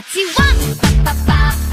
같이 원! 빠빠빠!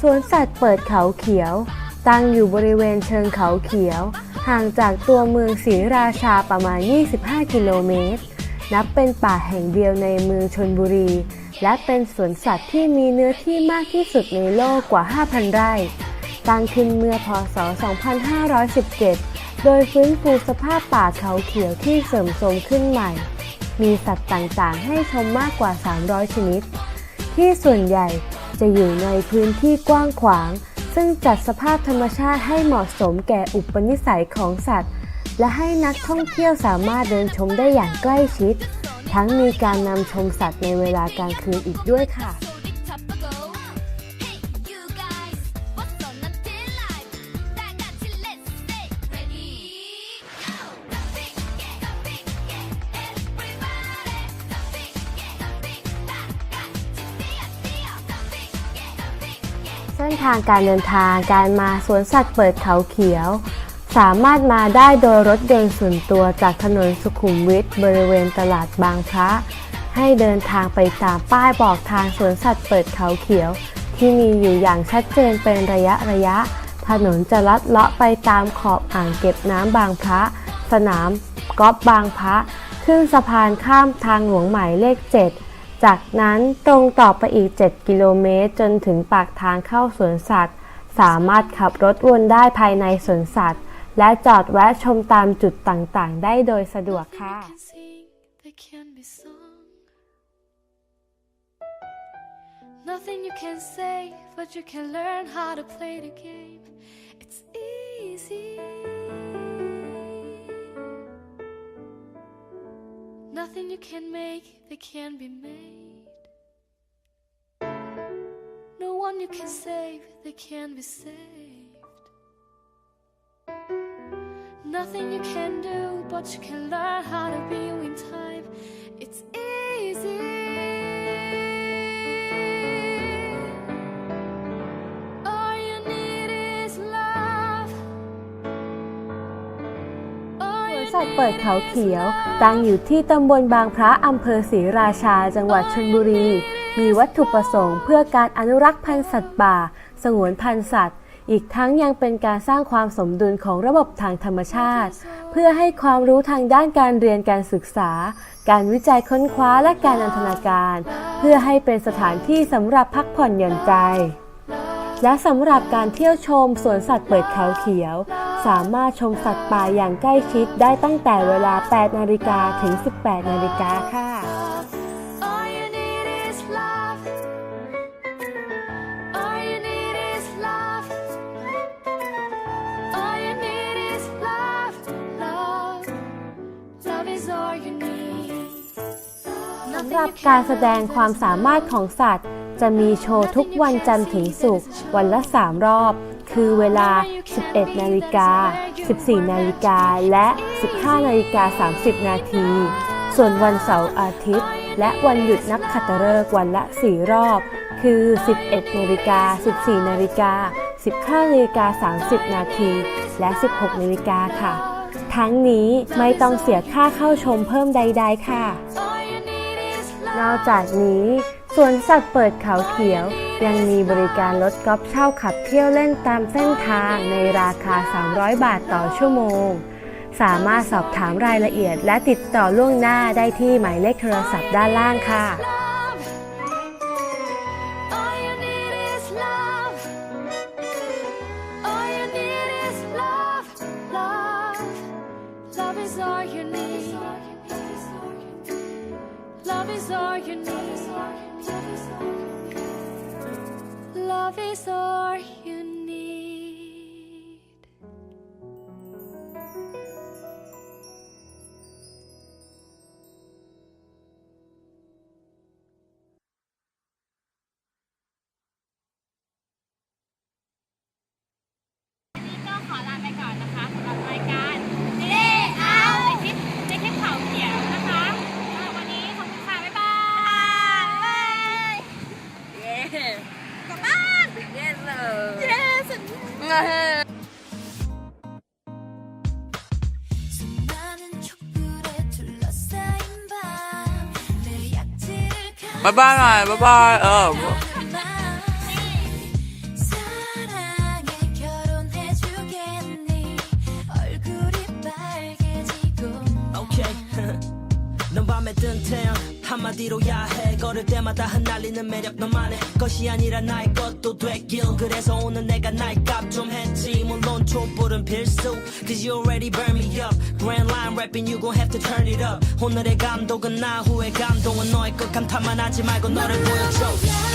สวนสัตว์เปิดเขาเขียว ตั้งอยู่บริเวณเชิงเขาเขียว ห่างจากตัวเมืองศรีราชาประมาณ 25 กิโลเมตร นับเป็นป่าแห่งเดียวในเมืองชนบุรี และเป็นสวนสัตว์ที่มีเนื้อที่มากที่สุดในโลกกว่า 5,000 ไร่ตั้งขึ้นเมื่อพศ 2517 โดยฟื้นฟูสภาพป่าเขาเขียวที่เสริมโทรมขึ้นใหม่ มีสัตว์ต่างๆ ให้ชมมากกว่า 300 ชนิด ที่ส่วนใหญ่ จะอยู่ในพื้นที่กว้างขวาง ซึ่งจัดสภาพธรรมชาติให้เหมาะสมแก่อุปนิสัยของสัตว์ และให้นักท่องเที่ยวสามารถเดินชมได้อย่างใกล้ชิด ทั้งมีการนำชมสัตว์ในเวลากลางคืนอีกด้วยค่ะ เส้นทางการเดินทางการมาสวนสัตว์เปิดเขาเขียว สามารถมาได้โดยรถยนต์ส่วนตัวจากถนนสุขุมวิทบริเวณตลาดบางพระ ให้เดินทางไปตามป้ายบอกทางสวนสัตว์เปิดเขาเขียว ที่มีอยู่อย่างชัดเจนเป็นระยะระยะ ถนนจะลัดเลาะไปตามขอบอ่างเก็บน้ำบางพระ สนามกอล์ฟบางพระ ขึ้นสะพานข้ามทางหลวงหมายเลข 7 จากนั้นตรงต่อไปอีก 7 กิโลเมตร จนถึงปากทางเข้าสวนสัตว์ สามารถขับรถวนได้ภายในสวนสัตว์ และจอดแวะชมตามจุดต่างๆ ได้โดยสะดวกค่ะ Nothing you can say, but you can learn how to play the game. It's easy. Nothing you can make, they can be made. No one you can save, they can be saved. Nothing you can do, but you can learn how to be in time. ัตว์เปิดเขาเขียว ตั้งอยู่ที่ตำบลบางพระอำเภอศรีราชา จังหวัดชลบุรี มีวัตถุประสงค์เพื่อการอนุรักษ์พันธุ์สัตว์ป่า สงวนพันธุ์สัตว์ อีกทั้งยังเป็นการสร้างความสมดุลของระบบทางธรรมชาติ เพื่อให้ความรู้ทางด้านการเรียนการศึกษา การวิจัยค้นคว้าและการนันทนาการ เพื่อให้เป็นสถานที่สำหรับพักผ่อนหย่อนใจและสำหรับการเที่ยวชมสวนสัตว์เปิดเขาเขียว สามารถชมสัตว์ป่าอย่างใกล้ชิดได้ตั้งแต่เวลา 8 นาฬิกาถึง 18 นาฬิกาค่ะ All you need is love. All you need is love. All you need is love. Love. Love is all you need. สำหรับการแสดงความสามารถของสัตว์ จะมีโชว์ทุกวันจันทร์ถึงศุกร์วันละ 3 รอบ คือเวลา 11 นาฬิกา 14 นาฬิกา และ 15 นาฬิกา 30 นาที ส่วนวันเสาร์อาทิตย์ และวันหยุดนักขัตฤกษ์วันละ 4 รอบ คือ 11 นาฬิกา 14 นาฬิกา 15 นาฬิกา 30 นาที และ 16 นาฬิกาค่ะ ทั้งนี้ไม่ต้องเสียค่าเข้าชมเพิ่มใด ๆ ค่ะ All you need นอกจากนี้ส วนสัตว์เปิดเขาเขียว ยังมีบริการรถกอล์ฟเช่าขับเที่ยวเล่นตามเส้นทางในราคา 300 บาทต่อชั่วโมง สามารถสอบถามรายละเอียดและติดต่อล่วงหน้าได้ที่หมายเลขโทรศัพท์ด้านล่างค่ะ Love is all you need. Love is all you need. Love is all 바이바이 바이바이 어 뭐. 오케이 넌 밤에 뜬 태양. 한마디로 야해. 걸을 때마다 흩날리는 매력 너만의 것이 아니라 나의 것도 됐길. 그래서 오늘 내가 날값 좀 했지. 물론 촛불은 필수. Cause you already burn me up. Grand line rapping you gon' have to turn it up. 오늘의 감독은 나 후의 감동은 너의 것 감탄만 하지 말고 너를 보여줘